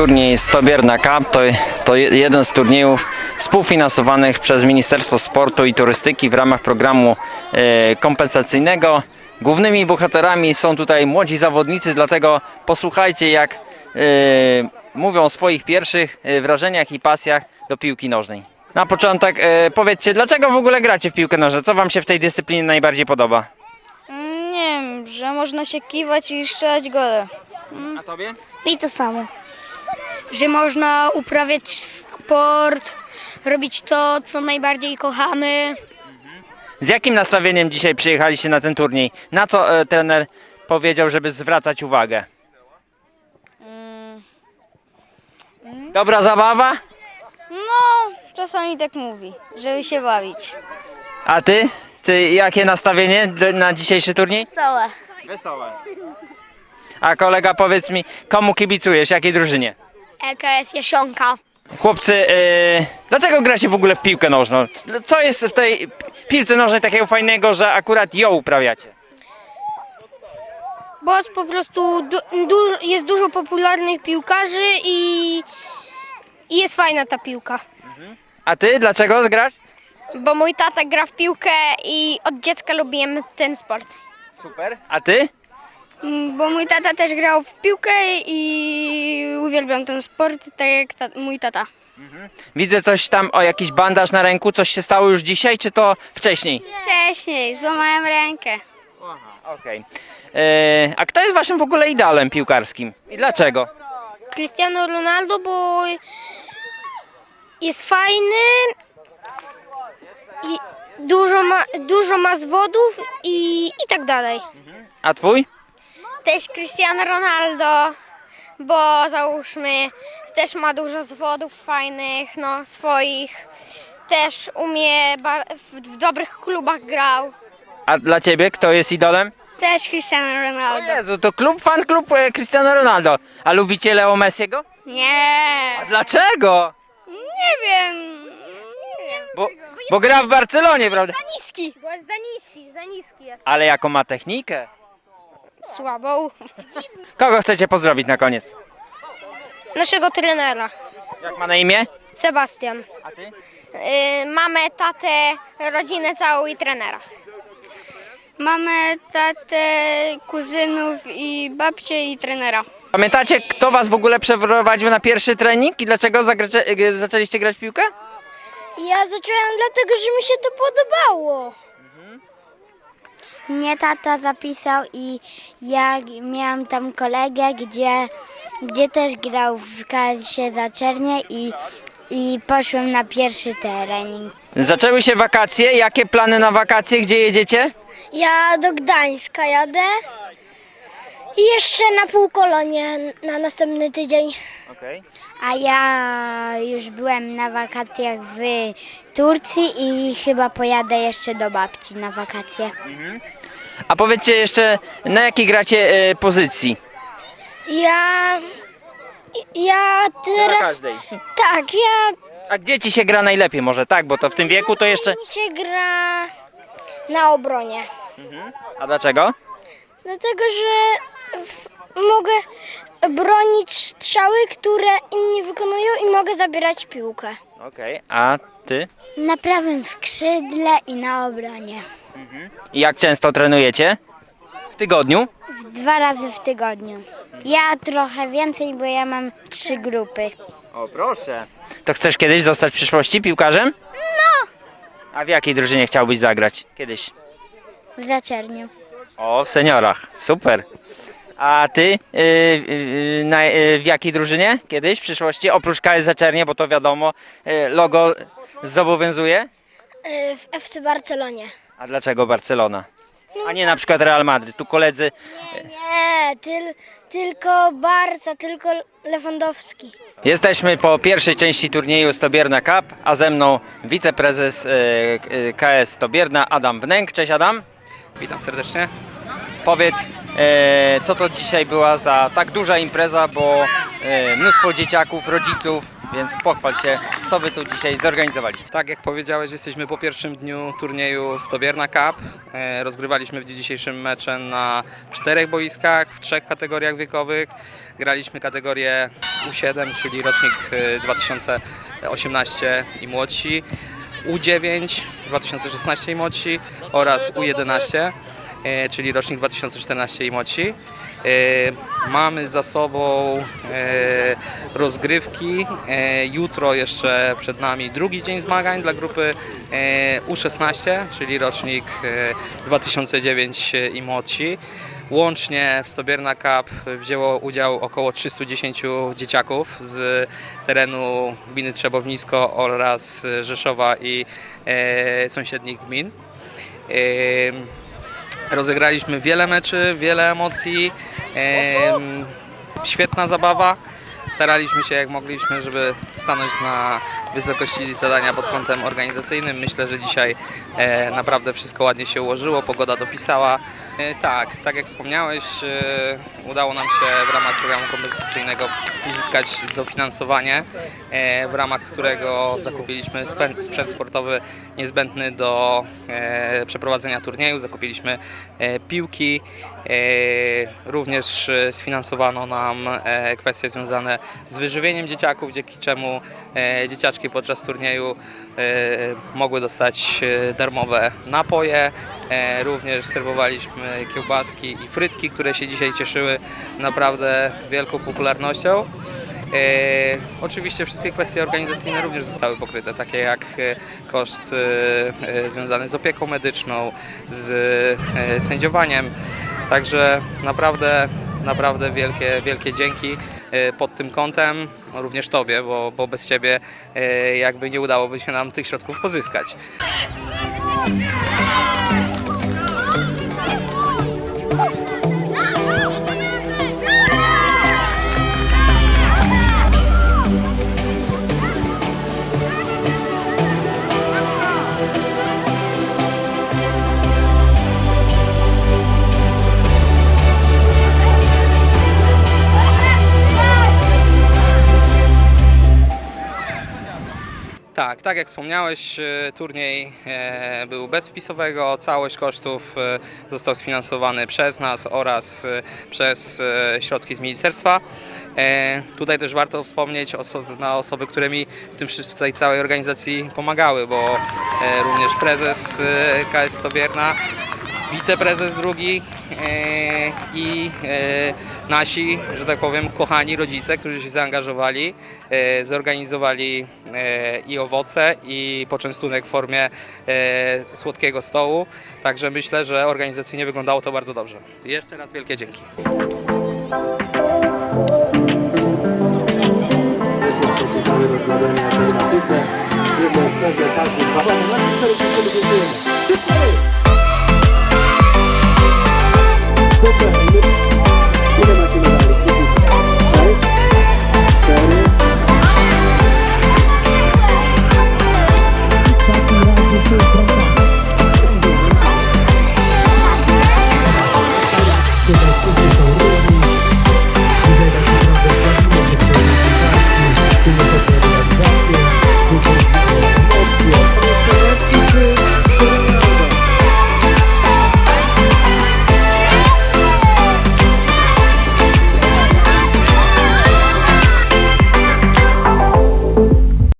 turniej Stobierna Cup to, to je- jeden z turniejów współfinansowanych przez Ministerstwo Sportu i Turystyki w ramach programu e, kompensacyjnego. Głównymi bohaterami są tutaj młodzi zawodnicy, dlatego posłuchajcie jak e, mówią o swoich pierwszych e, wrażeniach i pasjach do piłki nożnej. Na początek powiedzcie, dlaczego w ogóle gracie w piłkę nożną? Co wam się w tej dyscyplinie najbardziej podoba? Mm, Nie wiem, że można się kiwać i strzelać gole. A tobie? I to samo. Że można uprawiać sport, robić to, co najbardziej kochamy. Z jakim nastawieniem dzisiaj przyjechaliście na ten turniej? Na co e, trener powiedział, żeby zwracać uwagę? Dobra zabawa? No, czasami tak mówi, żeby się bawić. A ty? Ty jakie nastawienie d- na dzisiejszy turniej? Całe. Wesołe. A kolega powiedz mi, komu kibicujesz, jakiej drużynie? LKS Jasionka. Chłopcy, e, dlaczego gracie w ogóle w piłkę nożną? Co jest w tej piłce nożnej takiego fajnego, że akurat ją uprawiacie? Bo jest po prostu du- du- jest dużo popularnych piłkarzy i, i jest fajna ta piłka. A ty dlaczego grasz? Bo mój tata gra w piłkę i od dziecka lubiłem ten sport. Super. A ty? Mm, Bo mój tata też grał w piłkę i uwielbiam ten sport, tak jak ta, mój tata. Widzę coś tam, o jakiś bandaż na ręku, coś się stało już dzisiaj, czy to wcześniej? Wcześniej złamałem rękę. Aha, okej. E, A kto jest waszym w ogóle idolem piłkarskim? I dlaczego? Cristiano Ronaldo, bo jest fajny i dużo ma, dużo ma zwodów i, i tak dalej. A twój? Też Cristiano Ronaldo, bo załóżmy też ma dużo zwodów fajnych, no swoich. Też umie, w, w dobrych klubach grał. A dla ciebie kto jest idolem? Też Cristiano O Ronaldo. Jezu, to klub, fan klub e, Cristiano Ronaldo. A lubicie Leo Messiego? Nie, A dlaczego? nie wiem. Bo, bo gra w Barcelonie, prawda? Za niski. Bo jest za niski, za niski jest. Ale jaką ma technikę? Słabą. Kogo chcecie pozdrowić na koniec? Naszego trenera, Jak ma na imię? Sebastian. A ty? Yy, mamę, tatę, rodzinę całą i trenera. Mamy tatę, kuzynów i babcię i trenera. Pamiętacie, kto was w ogóle przeprowadził na pierwszy trening i dlaczego zagracze, e, zaczęliście grać w piłkę? Ja zacząłem dlatego, że mi się to podobało. Mnie tata zapisał i ja miałam tam kolegę, gdzie, gdzie też grał w KS-ie Zaczernie i, i poszłem na pierwszy trening. Zaczęły się wakacje. Jakie plany na wakacje? Gdzie jedziecie? Ja do Gdańska jadę i jeszcze na półkolonie na następny tydzień. Okej. A ja już byłem na wakacjach w Turcji i chyba pojadę jeszcze do babci na wakacje. A powiedzcie jeszcze, na jakiej gracie e, pozycji? Ja, ja Na teraz, każdej. tak, ja A gdzie ci się gra najlepiej może, tak? Bo to w tym wieku to jeszcze... mi się gra na obronie. A dlaczego? Dlatego, że w, mogę bronić strzały, które inni wykonują i mogę zabierać piłkę. Okej, a ty? Na prawym skrzydle i na obronie. I jak często trenujecie? W tygodniu? Dwa razy w tygodniu. Ja trochę więcej, bo ja mam trzy grupy. O, proszę. To chcesz kiedyś zostać w przyszłości piłkarzem? No. A w jakiej drużynie chciałbyś zagrać kiedyś? W Zaczerniu. O, w seniorach. Super. A ty yy, yy, na, yy, w jakiej drużynie kiedyś w przyszłości? Oprócz KS Zaczernie, bo to wiadomo, yy, logo zobowiązuje. W FC Barcelonie. A dlaczego Barcelona? A nie na przykład Real Madryt. Tu koledzy. Nie, tyl, tylko Barca, tylko Lewandowski. Jesteśmy po pierwszej części turnieju Stobierna Cup, a ze mną wiceprezes yy, yy, KS Stobierna Adam Wnęk. Cześć Adam. Witam serdecznie. Powiedz, co to dzisiaj była za tak duża impreza, bo e, mnóstwo dzieciaków, rodziców, więc pochwal się, co wy tu dzisiaj zorganizowaliście. Tak jak powiedziałeś, jesteśmy po pierwszym dniu turnieju Stobierna Cup. E, Rozgrywaliśmy w dniu dzisiejszym mecze na czterech boiskach, w trzech kategoriach wiekowych. Graliśmy kategorię U7, czyli rocznik e, 2018 i młodsi, U9 2016 i młodsi oraz U11, e, czyli rocznik 2014 i młodsi. E, Mamy za sobą e, rozgrywki. E, Jutro jeszcze przed nami drugi dzień zmagań dla grupy e, U16, czyli rocznik e, 2009 i młodsi. Łącznie w Stobierna Cup wzięło udział około 310 dzieciaków z terenu gminy Trzebownisko oraz Rzeszowa i e, sąsiednich gmin. Rozegraliśmy wiele meczy, wiele emocji, em, świetna zabawa. Staraliśmy się jak mogliśmy, żeby stanąć na wysokości zadania pod kątem organizacyjnym. Myślę, że dzisiaj e, naprawdę wszystko ładnie się ułożyło, pogoda dopisała. E, tak, tak jak wspomniałeś, e, udało nam się w ramach programu kompensacyjnego uzyskać dofinansowanie, e, w ramach którego zakupiliśmy sprzęt, sportowy niezbędny do przeprowadzenia turnieju. Zakupiliśmy piłki, również sfinansowano nam kwestie związane z wyżywieniem dzieciaków, dzięki czemu dzieciaczki podczas turnieju mogły dostać darmowe napoje. E, Również serwowaliśmy kiełbaski i frytki, które się dzisiaj cieszyły naprawdę wielką popularnością. E, oczywiście wszystkie kwestie organizacyjne również zostały pokryte, takie jak e, koszt e, e, związany z opieką medyczną, z e, sędziowaniem. Także naprawdę, naprawdę wielkie, wielkie dzięki e, pod tym kątem, również Tobie, bo, bo bez Ciebie e, jakby nie udałoby się nam tych środków pozyskać. Tak, tak jak wspomniałeś, e, turniej e, był bez wpisowego. Całość kosztów e, został sfinansowany przez nas oraz przez środki z ministerstwa. Tutaj też warto wspomnieć na osoby, które mi w tym w tej całej organizacji pomagały, bo również prezes KS Stobierna wiceprezes drugi e, i e, nasi, że tak powiem, kochani rodzice, którzy się zaangażowali, e, zorganizowali i owoce, i poczęstunek w formie słodkiego stołu. Także myślę, że organizacyjnie wyglądało to bardzo dobrze. Jeszcze raz wielkie dzięki. Rozwiązanie alternatywne. Super